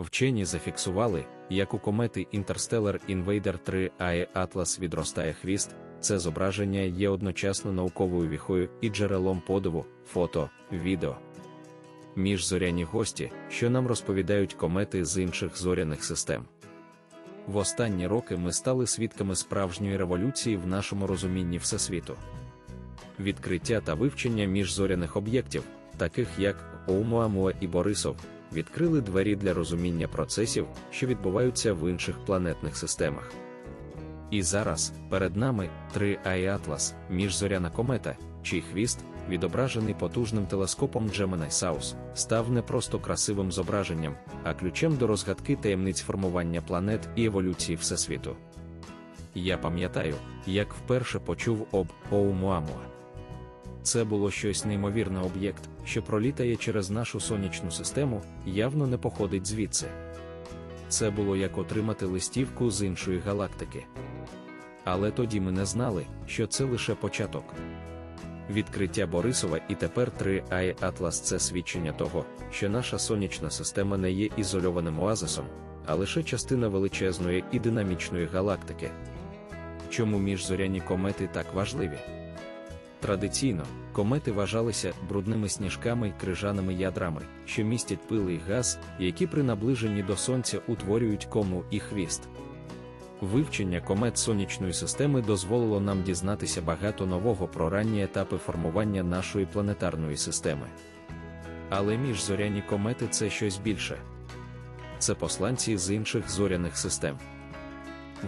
Вчені зафіксували, як у комети Interstellar Invader 3 AE Atlas відростає хвіст, це зображення є одночасно науковою віхою і джерелом подиву, фото, відео. Міжзоряні гості, що нам розповідають комети з інших зоряних систем. В останні роки ми стали свідками справжньої революції в нашому розумінні Всесвіту. Відкриття та вивчення міжзоряних об'єктів, таких як Оумуамуа і Борисов, відкрили двері для розуміння процесів, що відбуваються в інших планетних системах. І зараз перед нами 3 Атлас, міжзоряна комета, чий хвіст, відображений потужним телескопом Gemini South, став не просто красивим зображенням, а ключем до розгадки таємниць формування планет і еволюції Всесвіту. Я пам'ятаю, як вперше почув об Оумуамуа. Це було щось неймовірне об'єкт, що пролітає через нашу сонячну систему, явно не походить звідси. Це було як отримати листівку з іншої галактики. Але тоді ми не знали, що це лише початок. Відкриття Борисова і тепер 3 ай Атлас це свідчення того, що наша сонячна система не є ізольованим оазисом, а лише частина величезної і динамічної галактики. Чому міжзоряні комети так важливі? Традиційно, комети вважалися брудними сніжками й крижаними ядрами, що містять пили й газ, які при наближенні до Сонця утворюють кому і хвіст. Вивчення комет сонячної системи дозволило нам дізнатися багато нового про ранні етапи формування нашої планетарної системи. Але міжзоряні комети це щось більше. Це посланці з інших зоряних систем.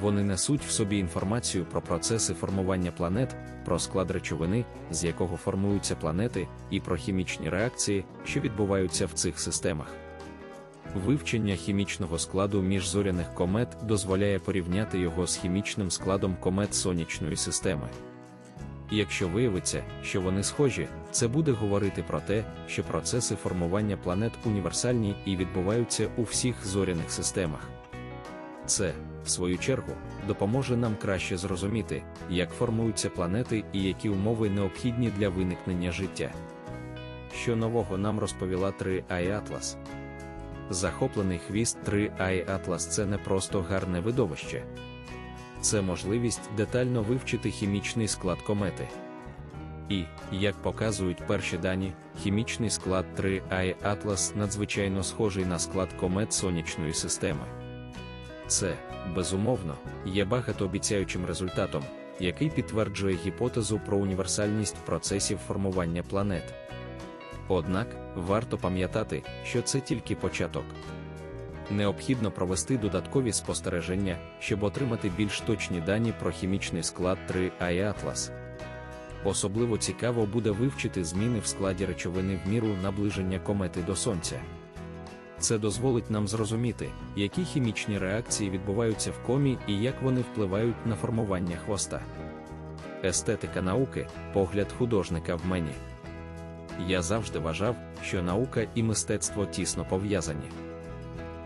Вони несуть в собі інформацію про процеси формування планет, про склад речовини, з якого формуються планети, і про хімічні реакції, що відбуваються в цих системах. Вивчення хімічного складу міжзоряних комет дозволяє порівняти його з хімічним складом комет сонячної системи. Якщо виявиться, що вони схожі, це буде говорити про те, що процеси формування планет універсальні і відбуваються у всіх зоряних системах. Це, в свою чергу, допоможе нам краще зрозуміти, як формуються планети і які умови необхідні для виникнення життя. Що нового нам розповіла 3 Ай Атлас. Захоплений хвіст 3 Ай Атлас це не просто гарне видовище, це можливість детально вивчити хімічний склад комети. І, як показують перші дані, хімічний склад 3 Ай Атлас надзвичайно схожий на склад комет сонячної системи. Це, безумовно, є багатообіцяючим результатом, який підтверджує гіпотезу про універсальність процесів формування планет. Однак, варто пам'ятати, що це тільки початок. Необхідно провести додаткові спостереження, щоб отримати більш точні дані про хімічний склад 3 Ай Атлас. Особливо цікаво буде вивчити зміни в складі речовини в міру наближення комети до Сонця. Це дозволить нам зрозуміти, які хімічні реакції відбуваються в комі і як вони впливають на формування хвоста. Естетика науки погляд художника в мені. Я завжди вважав, що наука і мистецтво тісно пов'язані.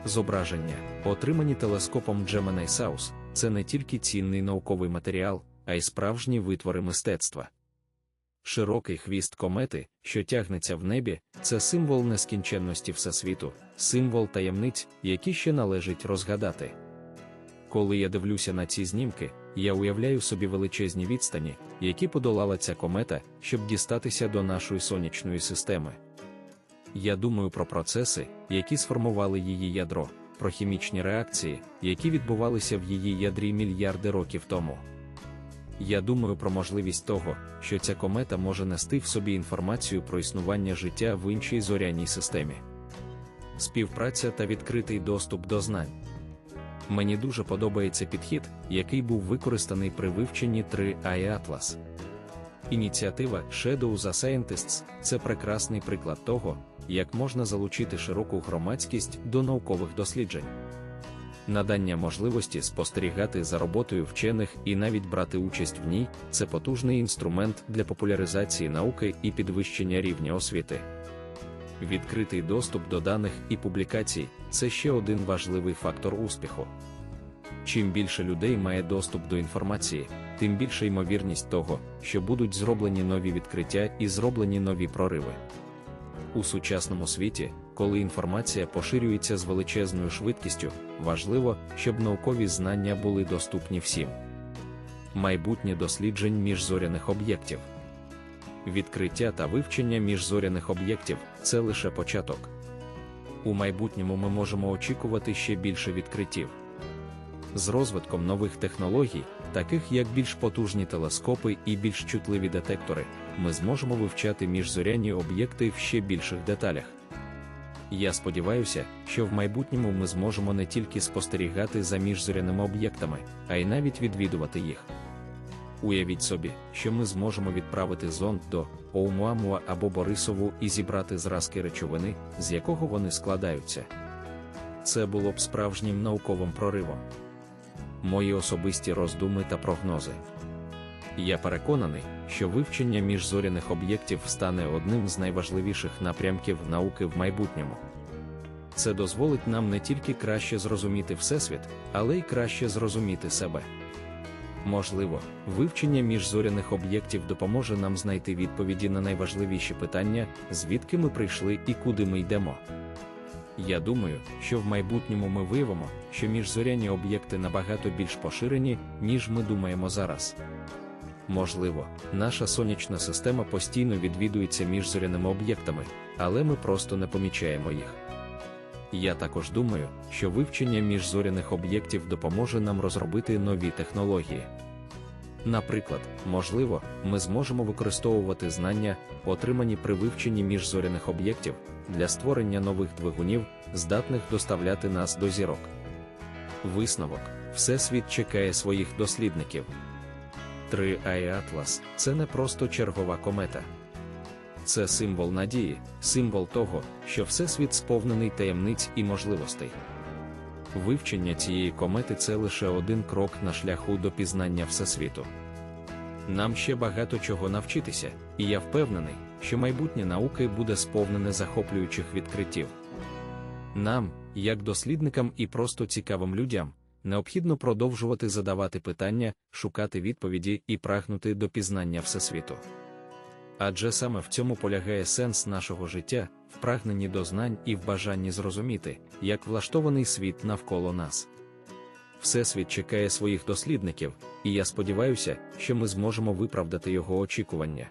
Зображення, отримані телескопом Gemini South, це не тільки цінний науковий матеріал, а й справжні витвори мистецтва. Широкий хвіст комети, що тягнеться в небі, це символ нескінченності всесвіту, символ таємниць, які ще належить розгадати. Коли я дивлюся на ці знімки, я уявляю собі величезні відстані, які подолала ця комета, щоб дістатися до нашої сонячної системи. Я думаю про процеси, які сформували її ядро, про хімічні реакції, які відбувалися в її ядрі мільярди років тому. Я думаю про можливість того, що ця комета може нести в собі інформацію про існування життя в іншій зоряній системі. Співпраця та відкритий доступ до знань. Мені дуже подобається підхід, який був використаний при вивченні 3 ай Atlas. Ініціатива Shadow the Scientists це прекрасний приклад того, як можна залучити широку громадськість до наукових досліджень. Надання можливості спостерігати за роботою вчених і навіть брати участь в ній це потужний інструмент для популяризації науки і підвищення рівня освіти. Відкритий доступ до даних і публікацій це ще один важливий фактор успіху. Чим більше людей має доступ до інформації, тим більша ймовірність того, що будуть зроблені нові відкриття і зроблені нові прориви. У сучасному світі, коли інформація поширюється з величезною швидкістю, важливо, щоб наукові знання були доступні всім. Майбутнє досліджень міжзоряних об'єктів. Відкриття та вивчення міжзоряних об'єктів це лише початок. У майбутньому ми можемо очікувати ще більше відкриттів. З розвитком нових технологій, таких як більш потужні телескопи і більш чутливі детектори, ми зможемо вивчати міжзоряні об'єкти в ще більших деталях. Я сподіваюся, що в майбутньому ми зможемо не тільки спостерігати за міжзоряними об'єктами, а й навіть відвідувати їх. Уявіть собі, що ми зможемо відправити зонд до Оумуамуа або Борисову і зібрати зразки речовини, з якого вони складаються. Це було б справжнім науковим проривом. Мої особисті роздуми та прогнози. Я переконаний, що вивчення міжзоряних об'єктів стане одним з найважливіших напрямків науки в майбутньому. Це дозволить нам не тільки краще зрозуміти Всесвіт, але й краще зрозуміти себе. Можливо, вивчення міжзоряних об'єктів допоможе нам знайти відповіді на найважливіші питання, звідки ми прийшли і куди ми йдемо. Я думаю, що в майбутньому ми виявимо, що міжзоряні об'єкти набагато більш поширені, ніж ми думаємо зараз. Можливо, наша сонячна система постійно відвідується міжзоряними об'єктами, але ми просто не помічаємо їх. Я також думаю, що вивчення міжзоряних об'єктів допоможе нам розробити нові технології. Наприклад, можливо, ми зможемо використовувати знання, отримані при вивченні міжзоряних об'єктів, для створення нових двигунів, здатних доставляти нас до зірок. Висновок: Всесвіт чекає своїх дослідників. 3 ай Атлас це не просто чергова комета. Це символ надії, символ того, що Всесвіт сповнений таємниць і можливостей. Вивчення цієї комети це лише один крок на шляху до пізнання Всесвіту. Нам ще багато чого навчитися, і я впевнений, що майбутнє науки буде сповнене захоплюючих відкриттів. Нам, як дослідникам і просто цікавим людям, необхідно продовжувати задавати питання, шукати відповіді і прагнути до пізнання Всесвіту. Адже саме в цьому полягає сенс нашого життя, в прагненні до знань і в бажанні зрозуміти, як влаштований світ навколо нас. Всесвіт чекає своїх дослідників, і я сподіваюся, що ми зможемо виправдати його очікування.